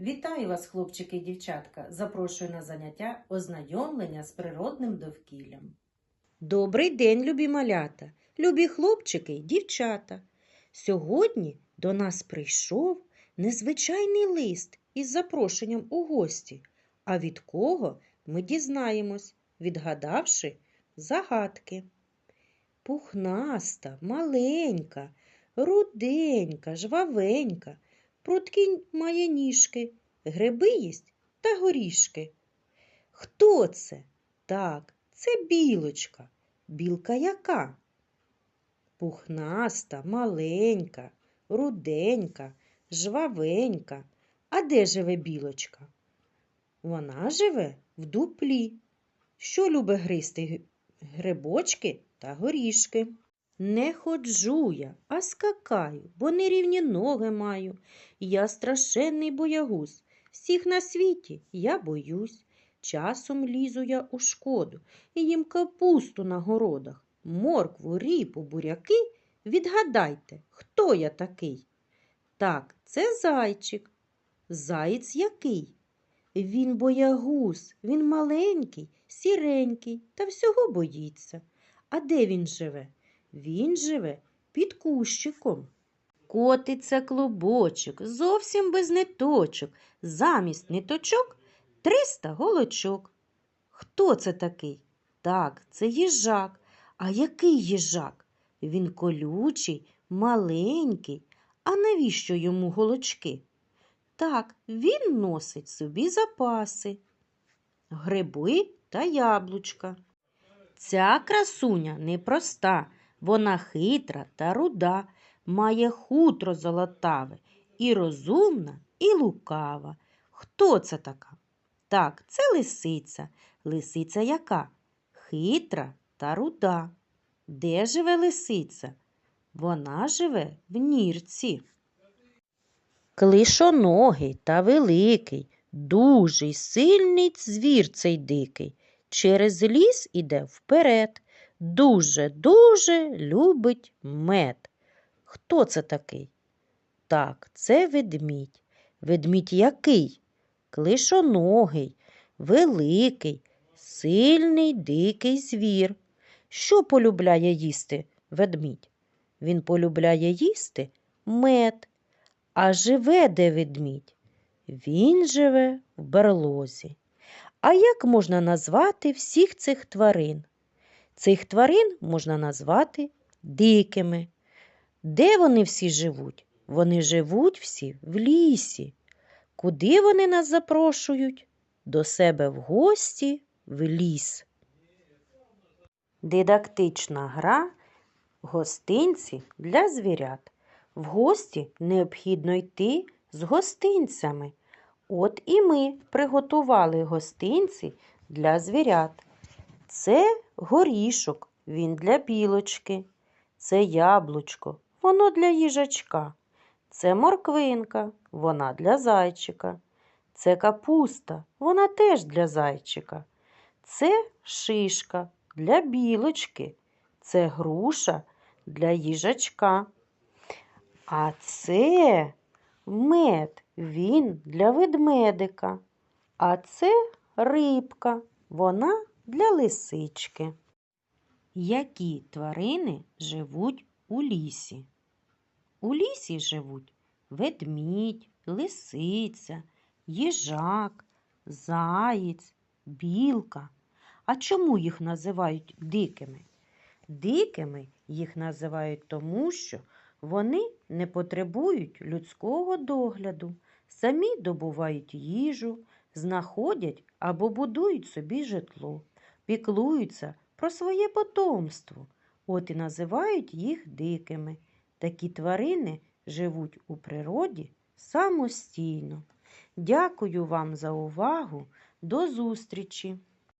Вітаю вас, хлопчики і дівчатка! Запрошую на заняття ознайомлення з природним довкіллям. Добрий день, любі малята, любі хлопчики й дівчата. Сьогодні до нас прийшов незвичайний лист із запрошенням у гості. А від кого ми дізнаємось, відгадавши загадки. Пухнаста, маленька, руденька, жвавенька, прудкі має ніжки, гриби їсть та горішки. Хто це? Так, це білочка. Білка яка? Пухнаста, маленька, руденька, жвавенька. А де живе білочка? Вона живе в дуплі. Що любить гристи грибочки та горішки? Не ходжу я, а скакаю, бо нерівні ноги маю. Я страшенний боягуз. Всіх на світі я боюсь. Часом лізу я у шкоду і їм капусту на городах, моркву, ріпу, буряки. Відгадайте, хто я такий? Так, це зайчик. Заєць який? Він боягуз, він маленький, сіренький та всього боїться. А де він живе? Він живе під кущиком. Котиться клубочок, зовсім без ниточок, замість ниточок триста голочок. Хто це такий? Так, це їжак. А який їжак? Він колючий, маленький. А навіщо йому голочки? Так, він носить собі запаси, гриби та яблучка. Ця красуня непроста, вона хитра та руда, має хутро золотаве, і розумна, і лукава. Хто це така? Так, це лисиця. Лисиця яка? Хитра та руда. Де живе лисиця? Вона живе в нірці. Клишоногий та великий, дужий, сильний звір цей дикий. Через ліс іде вперед. Дуже, дуже любить мед. Хто це такий? Так, це ведмідь. Ведмідь який? Клишоногий, великий, сильний дикий звір. Що полюбляє їсти ведмідь? Він полюбляє їсти мед. А живе де ведмідь? Він живе в берлозі. А як можна назвати всіх цих тварин? Цих тварин можна назвати дикими. Де вони всі живуть? Вони живуть всі в лісі. Куди вони нас запрошують? До себе в гості в ліс. Дидактична гра гостинці для звірят. В гості необхідно йти з гостинцями. От і ми приготували гостинці для звірят. Це горішок, він для білочки. Це яблучко, воно для їжачка. Це морквинка, вона для зайчика. Це капуста, вона теж для зайчика. Це шишка для білочки. Це груша для їжачка. А це мед, він для ведмедика. А це рибка, вона для лисички. Які тварини живуть у лісі? У лісі живуть ведмідь, лисиця, їжак, заєць, білка. А чому їх називають дикими? Дикими їх називають тому, що вони не потребують людського догляду, самі добувають їжу, знаходять або будують собі житло, піклуються про своє потомство. От і називають їх дикими. Такі тварини живуть у природі самостійно. Дякую вам за увагу. До зустрічі!